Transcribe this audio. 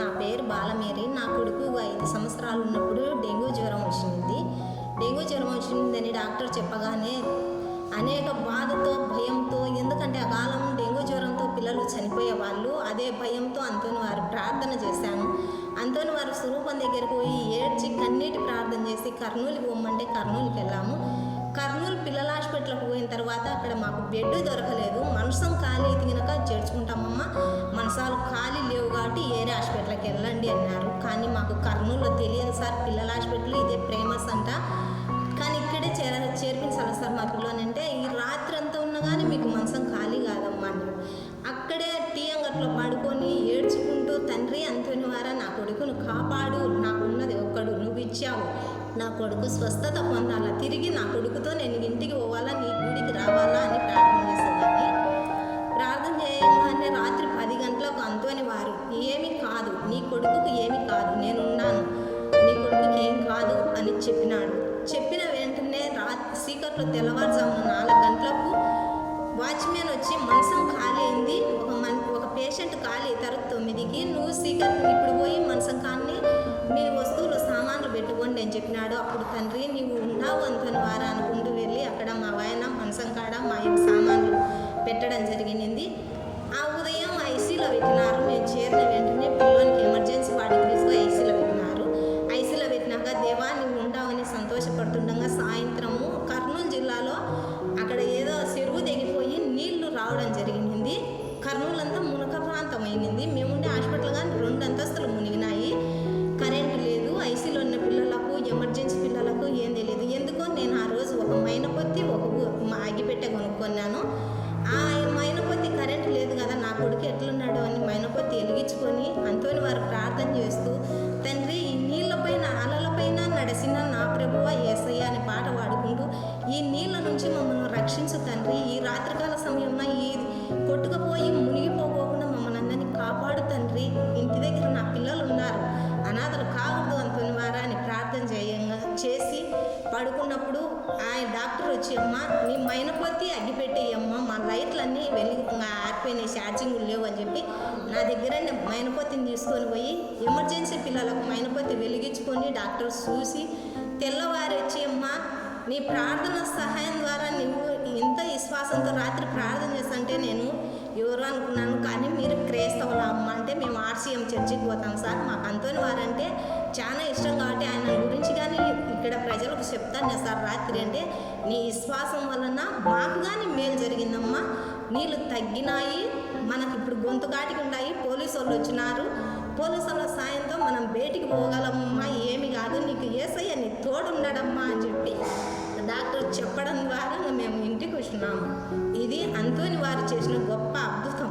నా పేరు బాలమేరి. నా కొడుకు ఐదు సంవత్సరాలు ఉన్నప్పుడు డెంగ్యూ జ్వరం వచ్చింది. డెంగ్యూ జ్వరం వచ్చిందని డాక్టర్ చెప్పగానే అనేక బాధతో భయంతో ఎందుకంటే ఆ కాలం డెంగ్యూ జ్వరంతో పిల్లలు చనిపోయే వాళ్ళు అదే భయంతో అంతోని వారు ప్రార్థన చేశాను. అంతోని వారు స్వరూపం దగ్గరికి పోయి ఏడ్చి కన్నీటి ప్రార్థన చేసి కర్నూలుకి పోమంటే కర్నూలుకి వెళ్ళాము. కర్నూలు పిల్లల హాస్పిటల్కి పోయిన తర్వాత అక్కడ మాకు బెడ్ దొరకలేదు. మనసం ఖాళీ అయితే చేర్చుకుంటామమ్మా. మనసాలు ఖాళీ లేవు కాబట్టి ఏరే హాస్పిటల్కి వెళ్ళండి అన్నారు. కానీ మాకు కర్నూలులో తెలియదు సార్. పిల్లల హాస్పిటల్ ఇదే ఫేమస్ అంట. కానీ ఇక్కడే చేర చేర్పించాలి సార్ మా పిల్లని అంటే ఈ రాత్రి అంతా ఉన్నా కానీ మీకు మనసం ఖాళీ కాదమ్మా అన్నారు. అక్కడే టీ అంగట్లో పడుకొని ఏడ్చుకుంటూ తండ్రి అంతని వారా నా కొడుకును కాపాడు. నాకున్నది ఒక్కడు. నువ్వు ఇచ్చావు. నా కొడుకు స్వస్థత పొందాలా? తిరిగి నా కొడుకుతో నేను ఇంటికి పోవాలా? నీ గుడికి రావాలా? అని ప్రార్థన చేసేదాన్ని. ప్రార్థన చేయగానే రాత్రి పది గంటలకు అంతోని వారు ఏమి కాదు నీ కొడుకుకి ఏమి కాదు నేనున్నాను నీ కొడుకుకి ఏం కాదు అని చెప్పినాడు. చెప్పిన వెంటనే రాత్రి సీకట్లో తెల్లవారుజామున నాలుగు గంటలకు వాచ్మెన్ వచ్చి మనసం ఖాళీ అయింది ఒక మన్ ఒక పేషెంట్ ఖాళీ తరగతి తొమ్మిదికి నువ్వు సీకర్ పెట్టుకోండి అప్పుడు తండ్రి లేదు కదా నా కొడుకు ఎట్లున్నాడు అని మైనపొత్తి వెలిగించుకొని అంతోని వారు ప్రార్థన చేస్తూ తండ్రి ఈ నీళ్ళపైన అలలపైన నడిసిన నా ప్రభువ ఏసయ్య అనే పాట పాడుకుంటూ ఈ నీళ్ళ నుంచి మమ్మల్ని రక్షించు తండ్రి ఈ రాత్రికాల సమయంలో ఈ కొట్టుకుపోయి మునిగిపోకుండా మమ్మల్ని అందరినీ కాపాడు తండ్రి పడుకున్నప్పుడు ఆయన డాక్టర్ వచ్చి అమ్మ నీ మైనపొత్తి అగ్గిపెట్టేయమ్మ మా లైట్లన్నీ వెళ్ళి ఆరిపోయినాయి ఛార్జింగ్ లేవు అని చెప్పి నా దగ్గర మైనపొత్తిని తీసుకొని పోయి ఎమర్జెన్సీ పిల్లలకు మైనపొత్తి వెలిగించుకొని డాక్టర్ చూసి తెల్లవారు వచ్చి అమ్మ నీ ప్రార్థన సహాయం ద్వారా నువ్వు ఇంత విశ్వాసంతో రాత్రి ప్రార్థన చేస్తుంటే నేను ఎవరు అనుకున్నాను కానీ మీరు క్రైస్తవులు అమ్మ అంటే మేము ఆర్సీఎం చర్చికి పోతాం సార్ మాకు అంతోని వారంటే చెప్తాను సార్ రాత్రి అంటే నీ విశ్వాసం వలన మాకు కానీ మేలు జరిగిందమ్మా. నీళ్ళు తగ్గినాయి మనకి ఇప్పుడు గొంతు కాటికి ఉన్నాయి పోలీసు వాళ్ళు వచ్చినారు. పోలీసు వాళ్ళ సాయంతో మనం బయటికి పోగలమ్మా ఏమి కాదు నీకు ఏసయ్య నీ తోడు ఉండడమ్మా అని చెప్పి డాక్టర్ చెప్పడం ద్వారా మేము ఇంటికి వచ్చినాము. ఇది అంతోని వారు చేసిన గొప్ప అద్భుతం.